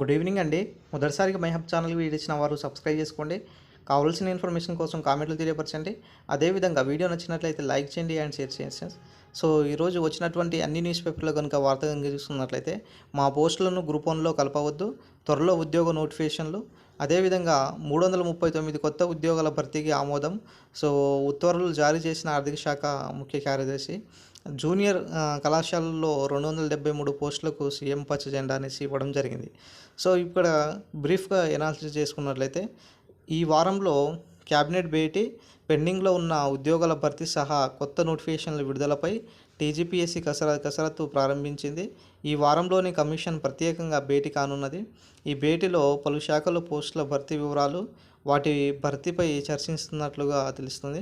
Good evening అండి. మొదటిసారిగా my hub channel video ఇచ్చిన వారు సబ్స్క్రైబ్ చేసుకోండి. కావాల్సిన ఇన్ఫర్మేషన్ కోసం కామెంట్లు తెలియపరచండి. అదేవిధంగా వీడియో నచ్చినట్లయితే లైక్ చేయండి అండ్ షేర్ చేయండి సో ఈరోజు వచ్చినటువంటి అన్ని న్యూస్ పేపర్లో కనుక వార్త కనుక చూసుకున్నట్లయితే మా పోస్టులను గ్రూప్ వన్లో కలపవద్దు త్వరలో ఉద్యోగ నోటిఫికేషన్లు. అదేవిధంగా మూడు వందల ముప్పై తొమ్మిది కొత్త ఉద్యోగాల భర్తీకి ఆమోదం. సో ఉత్తర్వులు జారీ చేసిన ఆర్థిక శాఖ ముఖ్య కార్యదర్శి జూనియర్ కళాశాలలో రెండు వందల డెబ్బై మూడు పోస్టులకు సీఎం పచ్చ జెండా అనేసి ఇవ్వడం జరిగింది. సో ఇక్కడ బ్రీఫ్గా ఎనాలిసిస్ చేసుకున్నట్లయితే ఈ వారంలో క్యాబినెట్ భేటీ పెండింగ్లో ఉన్న ఉద్యోగాల భర్తీ సహా కొత్త నోటిఫికేషన్ల విడుదలపై టీజీపీఎస్సీ కసర కసరత్తు ప్రారంభించింది. ఈ వారంలోని కమిషన్ ప్రత్యేకంగా భేటీ కానున్నది. ఈ భేటీలో పలు శాఖల పోస్టుల భర్తీ వివరాలు వాటి భర్తీపై చర్చిస్తున్నట్లుగా తెలుస్తుంది.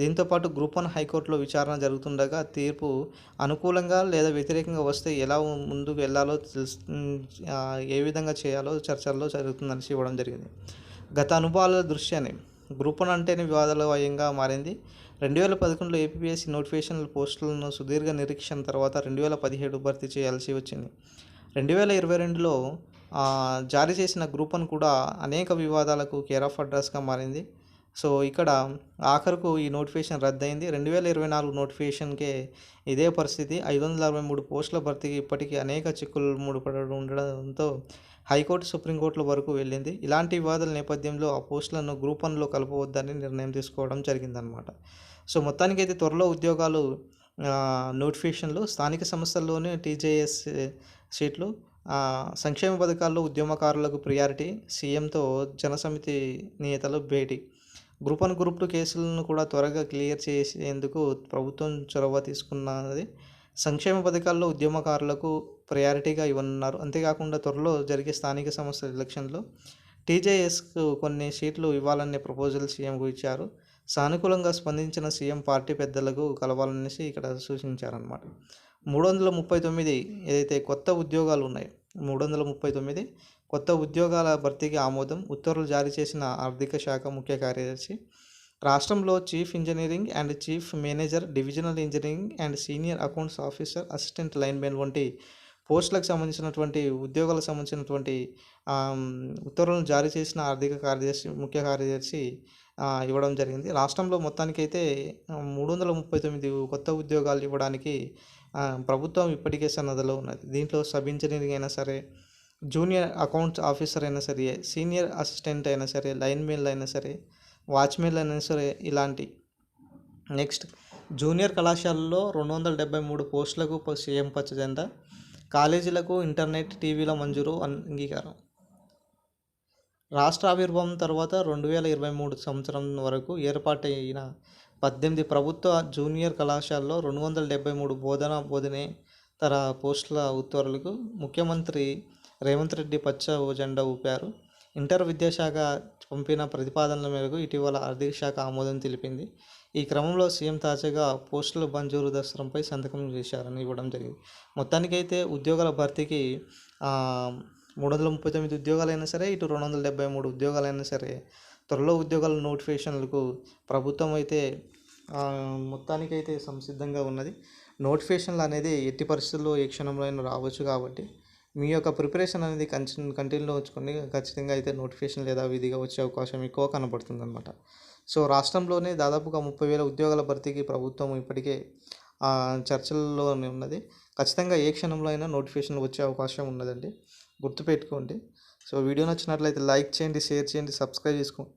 దీంతోపాటు గ్రూప్ వన్ హైకోర్టులో విచారణ జరుగుతుండగా తీర్పు అనుకూలంగా లేదా వ్యతిరేకంగా వస్తే ఎలా ముందుకు వెళ్ళాలో తెలుసు ఏ విధంగా చేయాలో చర్చల్లో జరుగుతుందని ఇవ్వడం జరిగింది. గత అనుభవాల దృశ్యాన్ని గ్రూప్ వన్ అంటేనే వివాదాలయంగా మారింది. రెండు వేల పదకొండులో ఏపీఎస్సీ నోటిఫికేషన్ పోస్టులను సుదీర్ఘ నిరీక్షణ తర్వాత రెండు వేల పదిహేడు భర్తీ చేయాల్సి వచ్చింది. రెండు వేల ఇరవై రెండులో జారీ చేసిన గ్రూప్ వన్ కూడా అనేక వివాదాలకు కేర్ ఆఫ్ అడ్రస్గా మారింది. సో ఇక్కడ ఆఖరుకు ఈ నోటిఫికేషన్ రద్దయింది. రెండు వేల ఇరవై నాలుగు నోటిఫికేషన్కే ఇదే పరిస్థితి. ఐదు వందల అరవై మూడు పోస్టుల భర్తీకి ఇప్పటికీ అనేక చిక్కులు ముడిపడి ఉండడంతో హైకోర్టు సుప్రీంకోర్టుల వరకు వెళ్ళింది. ఇలాంటి వివాదాల నేపథ్యంలో ఆ పోస్టులను గ్రూప్ వన్లో కలపవద్దని నిర్ణయం తీసుకోవడం జరిగిందనమాట సో మొత్తానికైతే త్వరలో ఉద్యోగాలు నోటిఫికేషన్లు స్థానిక సంస్థల్లోనే టీజేఎస్ సీట్లు సంక్షేమ పథకాల్లో ఉద్యమకారులకు ప్రియారిటీ సీఎంతో జనసమితి నేతలు భేటీ గ్రూప్ వన్ గ్రూప్ టూ కేసులను కూడా త్వరగా క్లియర్ చేసేందుకు ప్రభుత్వం చొరవ తీసుకున్నది. సంక్షేమ పథకాల్లో ఉద్యమకారులకు ప్రయారిటీగా ఇవ్వనున్నారు. అంతేకాకుండా త్వరలో జరిగే స్థానిక సంస్థల ఎలక్షన్లో టీజేఎస్కు కొన్ని సీట్లు ఇవ్వాలనే ప్రపోజల్ సీఎంకు ఇచ్చారు. సానుకూలంగా స్పందించిన సీఎం పార్టీ పెద్దలకు కలవాలనేసి ఇక్కడ సూచించారనమాట మూడు వందల ముప్పై తొమ్మిది ఏదైతే కొత్త ఉద్యోగాలు ఉన్నాయో మూడు వందల ముప్పై తొమ్మిది కొత్త ఉద్యోగాల భర్తీకి ఆమోదం ఉత్తర్వులు జారీ చేసిన ఆర్థిక శాఖ ముఖ్య కార్యదర్శి. రాష్ట్రంలో chief engineering and chief manager divisional engineering and senior accounts officer assistant linemen వంటి పోస్టులకు సంబంధించినటువంటి ఉద్యోగాలకు సంబంధించినటువంటి ఉత్తర్వులను జారీ చేసిన ఆర్థిక కార్యదర్శి ముఖ్య కార్యదర్శి ఇవ్వడం జరిగింది. రాష్ట్రంలో మొత్తానికైతే మూడు వందల ముప్పై తొమ్మిది కొత్త ఉద్యోగాలు ఇవ్వడానికి ప్రభుత్వం ఇప్పటికే సన్నద్ధలో ఉన్నది. దీంట్లో సబ్ ఇంజనీరింగ్ అయినా సరే జూనియర్ అకౌంట్స్ ఆఫీసర్ అయినా సరే సీనియర్ అసిస్టెంట్ అయినా సరే లైన్ మెయిల్ అయినా సరే వాచ్మెన్ అయినా సరే ఇలాంటి నెక్స్ట్ జూనియర్ కళాశాలలో రెండు వందల డెబ్బై మూడు పోస్టులకు సీఎం పచ్చ కాలేజీలకు ఇంటర్నెట్ టీవీల మంజూరు అంగీకారం. రాష్ట్ర ఆవిర్భావం తర్వాత రెండు వేల ఇరవై మూడు సంవత్సరం వరకు ఏర్పాటైన పద్దెనిమిది ప్రభుత్వ జూనియర్ కళాశాలలో రెండు వందల డెబ్బై మూడు బోధన బోధనేతర పోస్టుల ఉత్తర్వులకు ముఖ్యమంత్రి రేవంత్ రెడ్డి పచ్చ జెండా ఊపారు. ఇంటర్ విద్యాశాఖ పంపిన ప్రతిపాదనల మేరకు ఇటీవల ఆర్థిక శాఖ ఆమోదం తెలిపింది. ఈ క్రమంలో సీఎం తాజాగా పోస్టుల మంజూరు దసరంపై సంతకం చేశారని ఇవ్వడం జరిగింది. మొత్తానికైతే ఉద్యోగాల భర్తీకి మూడు వందల ముప్పై తొమ్మిది ఉద్యోగాలైనా సరే ఇటు రెండు వందల డెబ్బై మూడు ఉద్యోగాలైనా సరే త్వరలో ఉద్యోగాల నోటిఫికేషన్లకు ప్రభుత్వం అయితే మొత్తానికైతే సంసిద్ధంగా ఉన్నది. నోటిఫికేషన్లు అనేది ఎట్టి పరిస్థితుల్లో ఏ క్షణంలో అయినా రావచ్చు కాబట్టి మీ యొక్క ప్రిపరేషన్ అనేది కంటి కంటిన్యూలో ఉంచుకొని ఖచ్చితంగా అయితే నోటిఫికేషన్ లేదా విధిగా వచ్చే అవకాశం ఎక్కువ కనబడుతుంది అనమాట సో రాష్ట్రంలోనే దాదాపుగా ముప్పై వేల ఉద్యోగాల భర్తీకి ప్రభుత్వం ఇప్పటికే ఆ, చర్చల్లోనే ఉన్నది. ఖచ్చితంగా ఏ క్షణంలో అయినా నోటిఫికేషన్ వచ్చే అవకాశం ఉన్నదండి. గుర్తుపెట్టుకోండి. సో వీడియో నచ్చినట్లయితే లైక్ చేయండి షేర్ చేయండి సబ్స్క్రైబ్ చేసుకోండి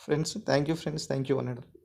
friends thank you friends thank you అన్నాడు